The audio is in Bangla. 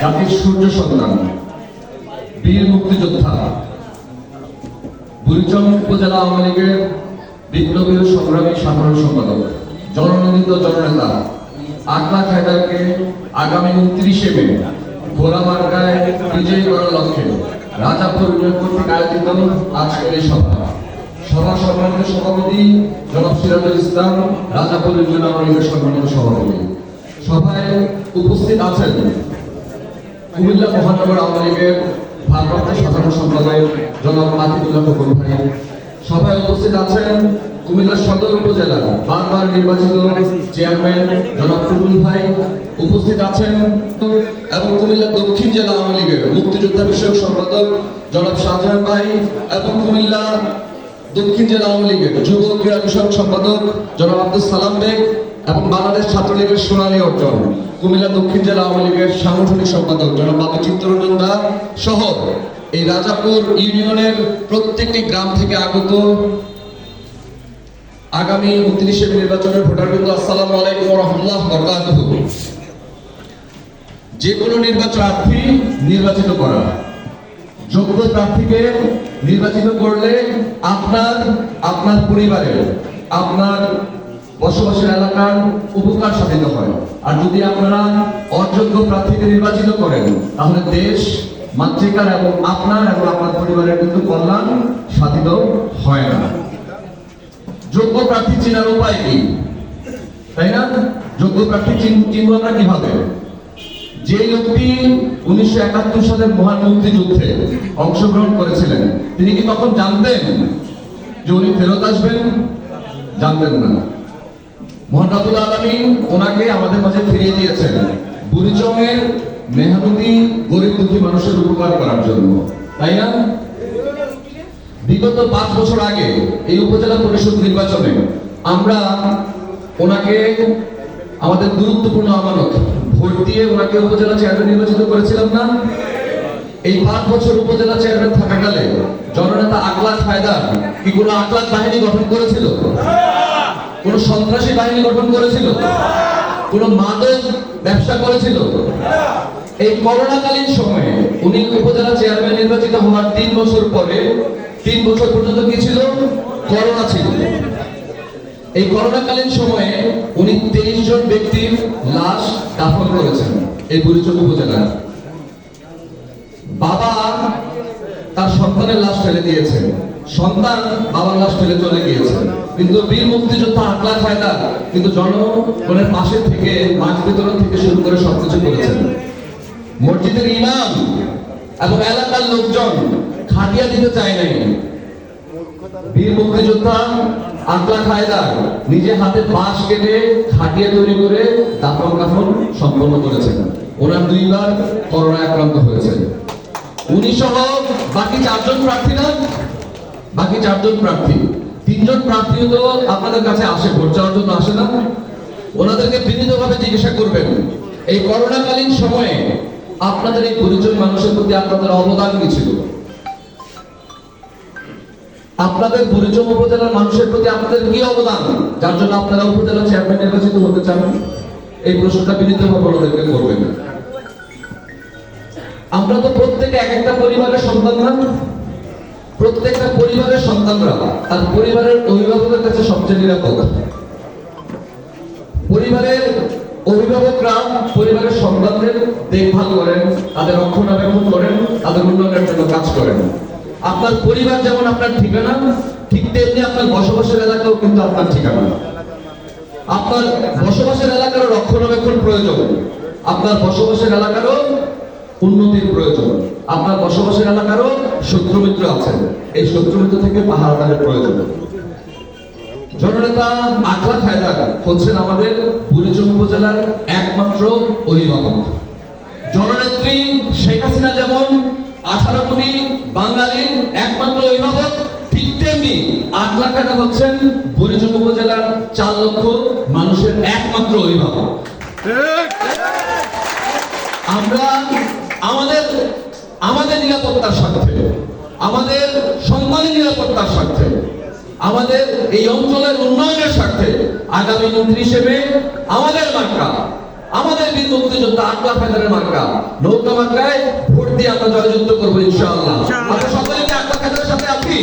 জাতির সূর্য সন্তান বীর মুক্তিযোদ্ধা। বুড়িচং উপজেলা আওয়ামী লীগের বিপ্লবী ও সংগ্রামী সাধারণ সম্পাদক জননন্দিত জননেতা আকলা হায়দারকে আগামী উনত্রিশে মে ভোলা মার্কায় বিজয়ী করার লক্ষ্যে রাজাপুর ইউনিয়ন কর্তৃক আয়োজিত আজকের এই সভা। সভা সম্মানিত সভাপতি জনাব সিরাজুল ইসলাম রাজাপুর ইউনিয়ন আওয়ামী লীগের সম্মানিত সভাপতি। সভায় উপস্থিত আছেন কুমিল্লা মহানগর আওয়ামী লীগের ভারপ্রাপ্ত সাধারণ সম্পাদক জনাব মাতিবুল্লাহ খোকন ভাই। সভায় উপস্থিত আছেন কুমিল্লা সদর উপজেলার বারবার নির্বাচিত চেয়ারম্যান জনাব টুটুল ভাই। উপস্থিত আছেন এবং কুমিল্লা দক্ষিণ জেলা আওয়ামী লীগের মুক্তিযোদ্ধা বিষয়ক সম্পাদক জনাব শাহজাহান ভাই এবং কুমিল্লা দক্ষিণ জেলা আওয়ামী লীগের যুব ক্রীড়া বিষয়ক সম্পাদক জনাব আব্দুল সালাম বেগ। এবং বাংলাদেশ ছাত্রলীগের সোনালী অর্জন, কুমিল্লা দক্ষিণ জেলা আওয়ামী লীগের সাংগঠনিক সম্পাদক জনাব বাবু চিত্তরঞ্জন সহ এই রাজাপুর ইউনিয়নের প্রত্যেকটি গ্রাম থেকে আগত আগামী উনত্রিশে নির্বাচনের ভোটারবৃন্দ, আসসালামু আলাইকুম রহমতুল্লাহ বরকাতুহ। যে কোনো নির্বাচনার্থী নির্বাচিত করা। যোগ্য প্রার্থীকে নির্বাচিত করলে আপনার আপনার পরিবারের, আপনার বসবাসের এলাকার উপকার সাধিত হয়। আর যদি আপনারা অযোগ্য প্রার্থীকে নির্বাচিত করেন, তাহলে দেশ, মাতৃকার এবং আপনার এবং আপনার পরিবারের কিন্তু কল্যাণ সাধিত হয় না। যোগ্য প্রার্থী চেনার উপায় কি? তাই না? যোগ্য প্রার্থী চিনব আমরা কীভাবে? যে লোকটি উনিশশো একাত্তর সালের মহান মুক্তিযুদ্ধে অংশগ্রহণ করেছিলেন, তিনি কি তখন জানতেন যে উনি ফেরত আসবেন? জানতেন না। মোহান আবুল আলমিন ওনাকে আমাদের মাঝে ফিরিয়ে দিয়েছেন। বুড়িচংয়ের মেহনতি গরিব দুঃখী মানুষের উপকার করার জন্য। তাই না? বিগত পাঁচ বছর আগে এই উপজেলা পরিষদ নির্বাচনে আমরা ওনাকে আমাদের গুরুত্বপূর্ণ আমানত, ভোট দিয়ে ওনাকে উপজেলা চেয়ারম্যান নির্বাচিত করেছিলাম না? এই পাঁচ বছর উপজেলা চেয়ারম্যান থাকাকালে জননেতা আকলাক হায়দার কি কোনো আকলাক বাহিনী গঠন করেছিল? কোন সন্ত্রাসী বাহিনী গঠন করেছিল? কোন মাদক ব্যবসা করেছিল? এই করোনাকালীন সময়ে উনি উপজেলা চেয়ারম্যান নির্বাচিত হওয়ার তিন বছর পরে, তিন বছর পর্যন্ত কি ছিল? করোনা ছিল। এই করোনাকালীন সময়ে উনি তেইশ জন ব্যক্তির লাশ দাফন করেছেন এই বুড়িচক উপজেলায়। বাবা তার সন্তানের লাশ ফেলে দিয়েছেন সন্তান বাবার লাশ ফেলে চলে গিয়েছেন কিন্তু বীর মুক্তিযোদ্ধা আকলা ফায়দা কিন্তু জনগণের পাশে থেকে মাছ বিতরণ থেকে শুরু করে সবকিছু করেছেন মসজিদের ইমাম এবং এলাকার লোকজন খাটিয়া দিতে চায় নাই। বীর মুক্তিযোদ্ধা আকলা খায়দার নিজে হাতে বাঁশ কেটে খাটিয়া তৈরি করে দাফন কাফন সম্পন্ন করেছেন। ওনার দুইবার করোনা আক্রান্ত হয়েছেন। উনি সহ বাকি চারজন প্রার্থী না? বাকি চারজন প্রার্থী। তিনজন প্রার্থীও তো আপনাদের কাছে আসে, ভোট চাওয়ার জন্য আসে না। ওনাদেরকে জিজ্ঞাসা করবেন, এই করোনাকালীন সময়ে আপনাদের এই পরিচয় মানুষের প্রতি আপনাদের অবদান কি ছিল? আপনাদের উপজেলার মানুষের প্রতি আপনাদের কি অবদান? যার জন্য আপনারা উপজেলা চেয়ারম্যান নির্বাচিত হতে চান? এই প্রশ্নটা বিনীতভাবে ওনাদেরকে করবেন। আমরা তো প্রত্যেকে এক একটা পরিবারের সন্তান না? প্রত্যেকটা পরিবারের সন্তানরা। তার পরিবারের অভিভাবকের কাছে সবচেয়ে নিরাপদ। পরিবারের অভিভাবকরা পরিবারের সন্তানদের দেখভাল করেন, তাদের রক্ষণাবেক্ষণ করেন, তাদের উন্নয়নের জন্য কাজ করেন। আপনার পরিবার যেমন আপনার ঠিকানা, ঠিক তেমনি আপনার বসবাসের এলাকাও কিন্তু আপনার ঠিকানা। আপনার বসবাসের এলাকারও রক্ষণাবেক্ষণ প্রয়োজন। আপনার বসবাসের এলাকারও উন্নতির প্রয়োজন। আপনার বসবাসের এলাকারও শত্রুমিত্র আছেন। এই শত্রুমিত্র থেকে পাহাড়ের প্রয়োজন। জননেতা আকলা হায়দার হচ্ছেন আমাদের বুড়িচং উপজেলার একমাত্র অভিভাবক। জননেত্রী শেখ হাসিনা যেমন আঠারো কোটি বাঙালির একমাত্র অভিভাবক ঠিক তেমনি আকলা হায়দার হচ্ছেন বুড়িচং উপজেলার চার লক্ষ মানুষের একমাত্র অভিভাবক। আমরা নিরাপত্তার স্বার্থে, আমাদের সম্মানের নিরাপত্তার স্বার্থে, আমাদের এই অঞ্চলের উন্নয়নের স্বার্থে আগামী উনত্রিশে মে আমাদের মার্কা, আমাদের বীর মুক্তিযোদ্ধা আকলা ফেদারের মার্কা, নৌকা মার্কায় ভোট দিয়ে আমরা জয়যুক্ত করব ইনশাআল্লাহ। আমরা সকলে আকলা ফেদারের সাথে আছি